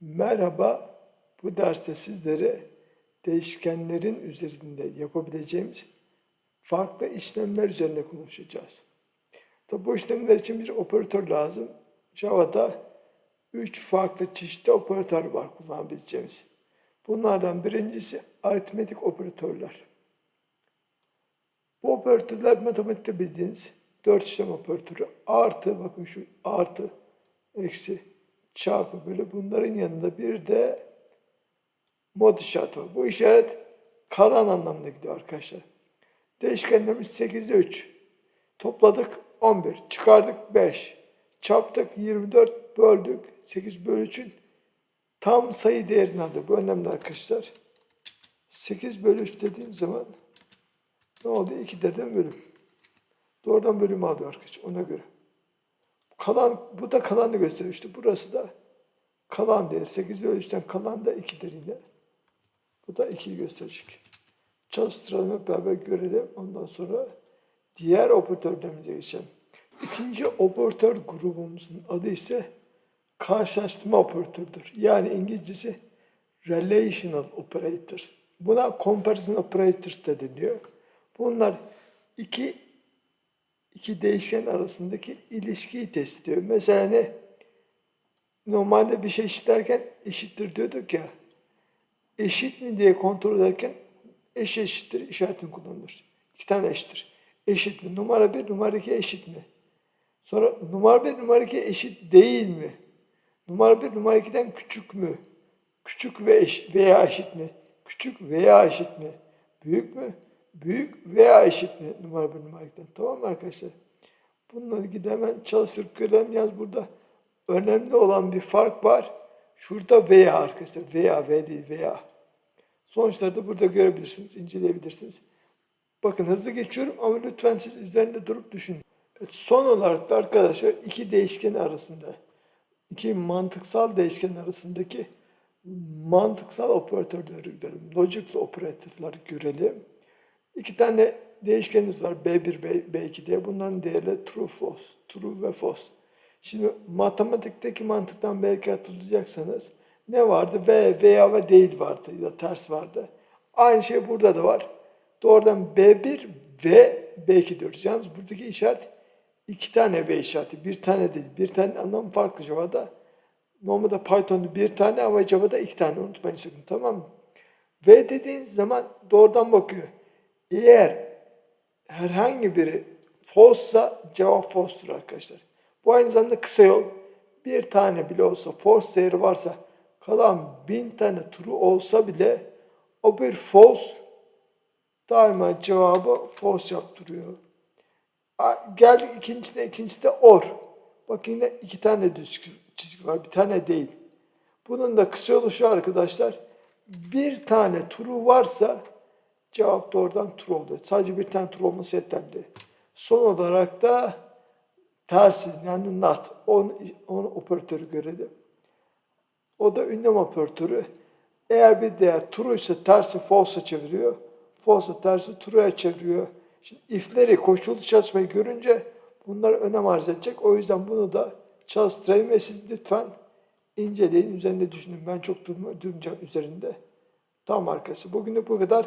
Merhaba, bu derste sizlere değişkenlerin üzerinde yapabileceğimiz farklı işlemler üzerine konuşacağız. Tabi bu işlemler için bir operatör lazım. Java'da 3 farklı çeşitli operatör var kullanabileceğimiz. Bunlardan birincisi aritmetik operatörler. Bu operatörler matematikte bildiğiniz 4 işlem operatörü artı bakın şu artı eksi çarpı böyle bunların yanında bir de mod işareti var. Bu işaret kalan anlamına gidiyor arkadaşlar. Değişkenlerimiz 8'e 3. Topladık 11. Çıkardık 5. Çarptık 24. Böldük. 8 bölü 3'ün tam sayı değerini alıyor. Bu önemli arkadaşlar. 8 bölü 3 dediğim zaman ne oldu? 2 derden bölüm. Doğrudan bölümü alıyor arkadaşlar ona göre. Kalan, bu da kalanı gösteriyor. Burası da kalan değer. 8 bölü 3'ten kalan da 2'dir yine. Bu da 2'yi gösterecek. Çalıştıralım hep beraber görelim. Ondan sonra diğer operatörlerimize geçelim. İkinci operatör grubumuzun adı ise karşılaştırma operatörüdür. Yani İngilizcesi relational operators. Buna comparison operators da deniyor. Bunlar iki iki değişken arasındaki ilişkiyi test ediyor. Mesela ne? Normalde bir şey eşit derken eşittir diyorduk ya. Eşit mi diye kontrol ederken eş eşittir işaretini kullanılır. İki tane eşittir. Eşit mi? Numara bir, numara iki eşit mi? Sonra numara bir, numara iki eşit değil mi? Numara bir, numara ikiden küçük mü? Küçük ve eş, veya eşit mi? Küçük veya eşit mi? Büyük mü? Büyük veya eşit? Numara numara ikiden. Tamam mı arkadaşlar? Bununla ilgili hemen çalıştırıp görelim. Yalnız burada önemli olan bir fark var. Şurada veya arkadaşlar. Veya, ve değil veya. Sonuçları da burada görebilirsiniz, inceleyebilirsiniz. Bakın hızlı geçiyorum ama lütfen siz üzerinde durup düşünün. Evet, son olarak da arkadaşlar iki değişken arasında, iki mantıksal değişken arasındaki mantıksal operatörleri görelim. Logical operatörleri görelim. İki tane değişkenimiz var. B1, B, B2 diye. Bunların değerleri true, false. True ve false. Şimdi matematikteki mantıktan belki hatırlayacaksanız ne vardı? V, veya ve değil vardı ya da ters vardı. Aynı şey burada da var. Doğrudan B1 ve B2 diyoruz. Yalnız buradaki işaret iki tane V işareti. Bir tane değil. Bir tane anlamı farklı Java'da. Normalde Python'da bir tane ama Java'da iki tane unutmayın sakın tamam mı? V dediğiniz zaman doğrudan bakıyor. Eğer herhangi biri false'sa cevap false'tur arkadaşlar. Bu aynı zamanda kısa yol. Bir tane bile olsa false değeri varsa kalan bin tane true olsa bile o bir false daima cevabı false yaptırıyor. Geldik ikincisine, ikincisi de or. Bak yine iki tane düz çizgi var, bir tane değil. Bunun da kısa yolu şu arkadaşlar. Bir tane true varsa cevap doğrudan true oluyor. Sadece bir tane true olması yeterli. Son olarak da tersi yani not. Onu, onu operatörü görelim. O da ünlem operatörü. Eğer bir değer true ise tersi false'a çeviriyor. False ise tersi true'ya çeviriyor. Şimdi if'leri koşullu çalışmayı görünce bunlar önem arz edecek. O yüzden bunu da çalıştırayım ve siz lütfen inceleyin, üzerinde düşünün. Ben çok durma, durmayacağım üzerinde. Tamam arkadaşlar. Bugünlük bu kadar.